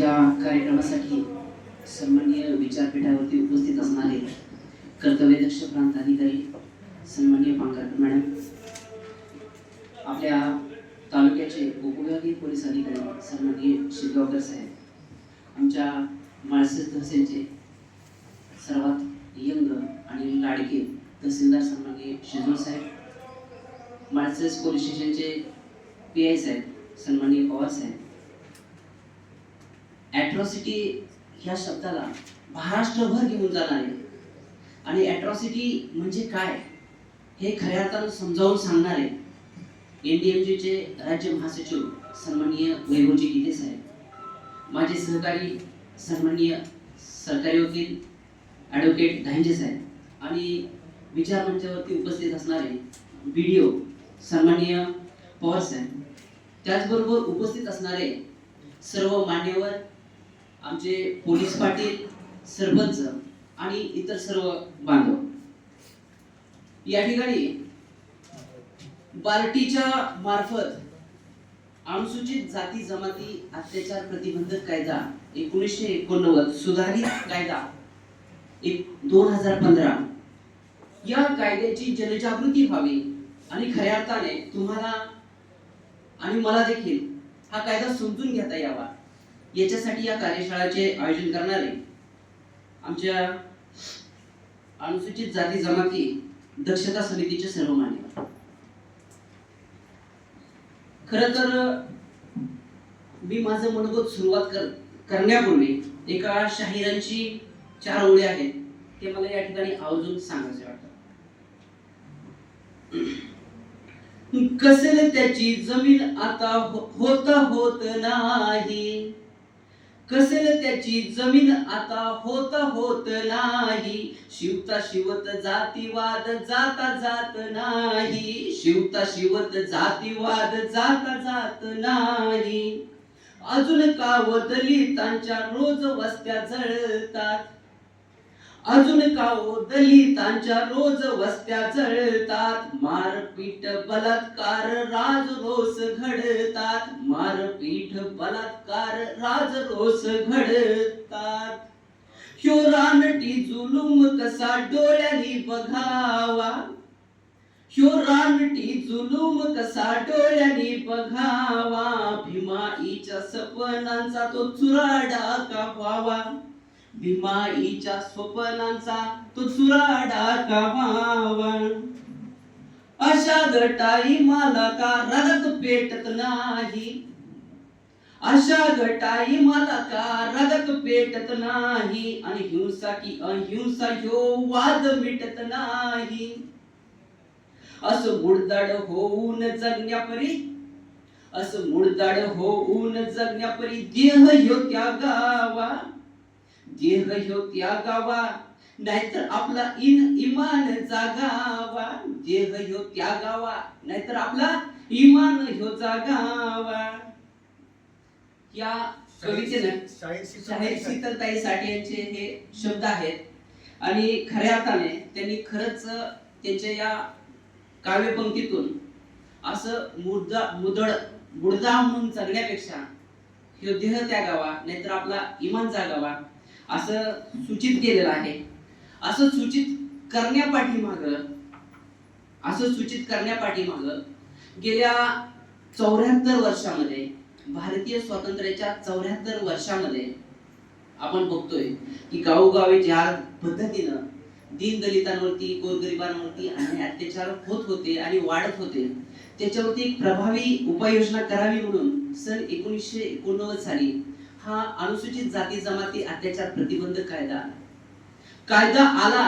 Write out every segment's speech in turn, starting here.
या कार्यक्रमासाठी सन्माननीय विचारपीठावरती उपस्थित असणारे कर्तव्यदक्ष प्रांत अधिकारी सन्माननीय पांगारकर मॅडम आपल्या तालुक्याचे उपविभागीय पोलीस अधिकारी सन्माननीय शिरगावकर साहेब आमच्या माळसेज तहसीलचे सर्वात यंग आणि लाडके तहसीलदार सन्माननीय शिजोळ साहेब माळसेस पोलीस स्टेशनचे पी आय साहेब सन्माननीय पवार साहेब ॲट्रॉसिटी ह्या शब्दाला महाराष्ट्रभर घेऊन जाणार आहे. आणि ॲट्रॉसिटी म्हणजे काय? हे खऱ्या अर्थानं समजावून सांगणारे जीचे राज्य महासचिव सन्माननीय वैभवजी गीते साहेब. माझे सहकारी सन्माननीय सरकारी वकील ॲडव्होकेट धांजे साहेब. आणि विचार मंचावरती उपस्थित असणारे बी डी ओ सन्माननीय पवार साहेब. त्याचबरोबर उपस्थित असणारे सर्व मान्यवर आमचे पोलीस पाटील सरपंच आणि इतर सर्व बांधव. या ठिकाणी बार्टीच्या मार्फत अनुसूचित जाती जमाती अत्याचार प्रतिबंधक कायदा एकोणीसशे एकोणनव्वद सुधारित कायदा एक दोन हजार पंधरा. या कायद्याची जनजागृती व्हावी आणि खऱ्या अर्थाने तुम्हाला आणि मला देखील हा कायदा समजून घेता यावा. याच्यासाठी या कार्यशाळेचे आयोजन करणारे आमच्या अनुसूचित जाती जमाती दक्षता समितीचे सर्व मान्य खर तर मी माझं मनोगत सुरुवात कर करण्यापूर्वी एका शाहिरांची चार ओळी आहेत ते मला या ठिकाणी आवर्जून सांगायचे वाटतं. कसेल त्याची जमीन आता हो- होत नाही. कसेल त्याची? जमीन आता होत होत नाही. शिवता शिवत जातीवाद जाता जात नाही. शिवता शिवत जातीवाद जाता जात नाही. अजून का दलितांच्या रोज वस्त्या जळतात? अजून काओ दलितांच्या रोज वस्त्या जळतात. मारपीट बलात्कार राज रोस घडतात. मारपीट बलात्कार राज रोस घडतात. ह्यो रानटी जुलूम कसा डोळ्यांनी बघावा? ह्यो रानटी जुलूम कसा डोळ्यांनी बघावा? भीमाईच्या सपनांचा तो चुराडा का व्हावा? भीमाईच्या स्वप्नांचा तो चुराडा का अशा गटाई मला का रगत पेटत नाही. अशा गटाई मला का रगत पेटत नाही. आणि हिंसा की अहिंसा यो वाद मिटत नाही. असं मुडदाड होऊन जगण्यापरी असं मुडदाड होऊन जगण्यापरी देह यो त्या गावा देह ह्यो त्या गावा नाहीतर आपला इन इमान जागावा. देह ह्यो त्या गावा नाहीतर आपला इमान ह्यो जागावा. या कवितेनं शाहीर शाहीर शीतलताई साठे यांचे हे शब्द आहेत. आणि खऱ्या अर्थाने त्यांनी खरंच त्यांच्या या काव्यपंक्तीतून असं मुद्दा मुदळ मुडदा म्हणून जगण्यापेक्षा ह्यो देह त्यागावा नाहीतर आपला इमान जागावा. असं सूचित केलेलं आहे. असं सूचित करण्यापाठीमाग असं सूचित करण्यापाठीमाग गेल्या चौऱ्याहत्तर वर्षामध्ये भारतीय स्वातंत्र्याच्या चौऱ्याहत्तर वर्षामध्ये आपण बघतोय की गावोगावी ज्या पद्धतीनं दीन दलितांवरती गोरगरिबांवरती आणि अत्याचार होत होते आणि वाढत होते त्याच्यावरती एक प्रभावी उपाययोजना करावी म्हणून सन एकोणीसशे एकोणनव्वद साली हा अनुसूचित जाती जमाती अत्याचार प्रतिबंध कायदा आला. कायदा आला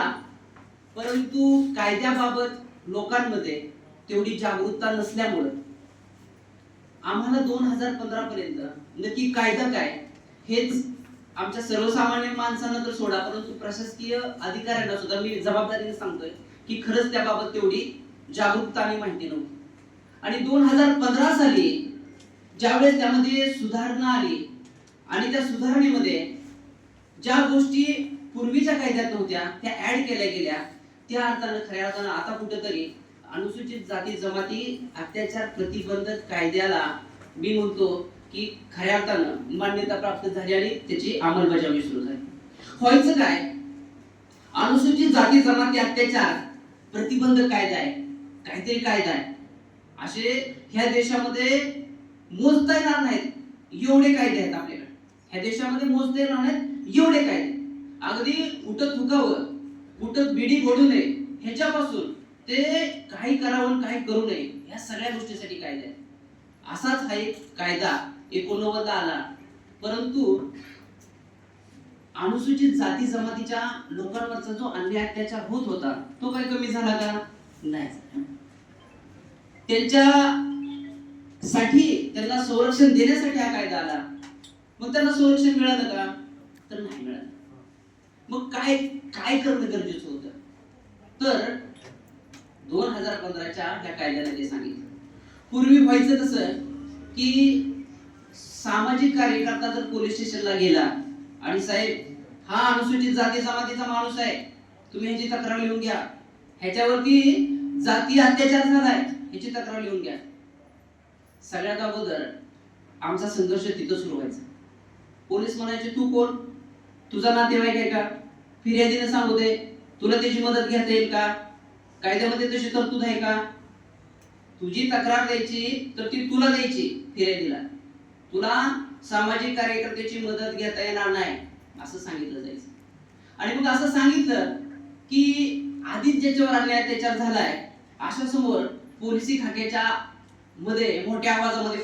परंतु कायद्याबाबत लोकांमध्ये तेवढी जागरूकता नसल्यामुळं आम्हाला दोन हजार पंधरा पर्यंत नक्की कायदा काय हेच आमच्या सर्वसामान्य माणसांना तर सोडा परंतु प्रशासकीय अधिकाऱ्यांना सुद्धा मी जबाबदारीने सांगतोय की खरंच त्याबाबत तेवढी जागरूकता आणि माहिती नव्हती आणि दोन हजार पंधरा साली ज्यावेळेस त्यामध्ये सुधारणा आली आणि त्या सुधारणेमध्ये ज्या गोष्टी पूर्वीच्या कायद्यात नव्हत्या त्या ऍड केल्या गेल्या त्या अर्थानं खऱ्या अर्थानं आता कुठेतरी अनुसूचित जाती जमाती अत्याचार प्रतिबंधक कायद्याला मी म्हणतो की खऱ्या अर्थानं मान्यता प्राप्त झाली आणि त्याची अंमलबजावणी सुरू झाली. व्हायचं काय? अनुसूचित जाती जमाती अत्याचार प्रतिबंध कायदा आहे. काहीतरी कायदा आहे. असे ह्या देशामध्ये मोजता येणार नाहीत. एवढे कायदे आहेत आपले ह्या देशामध्ये मोजले राहण्यात एवढे कायदे. अगदी उठत थुकावं कुठं बिडी फोडू नये ह्याच्यापासून ते काही करावं काही करू नये या सगळ्या गोष्टीसाठी कायदा आहे असाच हा एक कायदा एकोणनव्वद आला. परंतु अनुसूचित जाती जमातीच्या लोकांवरचा जो अन्याय अत्याचार होत होता तो काही कमी झाला का? नाही त्यांच्या साठी त्यांना संरक्षण देण्यासाठी हा कायदा आला. मग त्यांना संरक्षण मिळालं का? तर नाही मिळालं. मग काय काय करणं गरजेचं होतं? तर दोन हजार पंधराच्या त्या कायद्याने ते सांगितलं. पूर्वी व्हायचं कसं की सामाजिक कार्यकर्ता जर पोलीस स्टेशनला गेला आणि साहेब हा अनुसूचित जाती जमातीचा माणूस आहे तुम्ही ह्याची तक्रार लिहून घ्या. ह्याच्यावरती जाती अत्याचार झालाय ह्याची तक्रार लिहून घ्या. सगळ्यात अगोदर आमचा संघर्ष तिथं सुरू व्हायचा. पोलीस म्हणायचे तू कोण? तुझा नातेवाईक आहे का? फिर्यादीने सांगू दे. तुला त्याची मदत घेता येईल का? कायद्यामध्ये तशी तरतूद आहे का? तुझी तक्रार द्यायची तर ती तुला द्यायची फिर्यादीला. तुला सामाजिक कार्यकर्त्याची मदत घेता येणार नाही. असं सांगितलं जायचं. आणि मग असं सांगितलं की आधीच ज्याच्यावर अन्याय अत्याचार झालाय अशा समोर पोलिसी खात्याच्या मध्ये मोठ्या आवाजामध्ये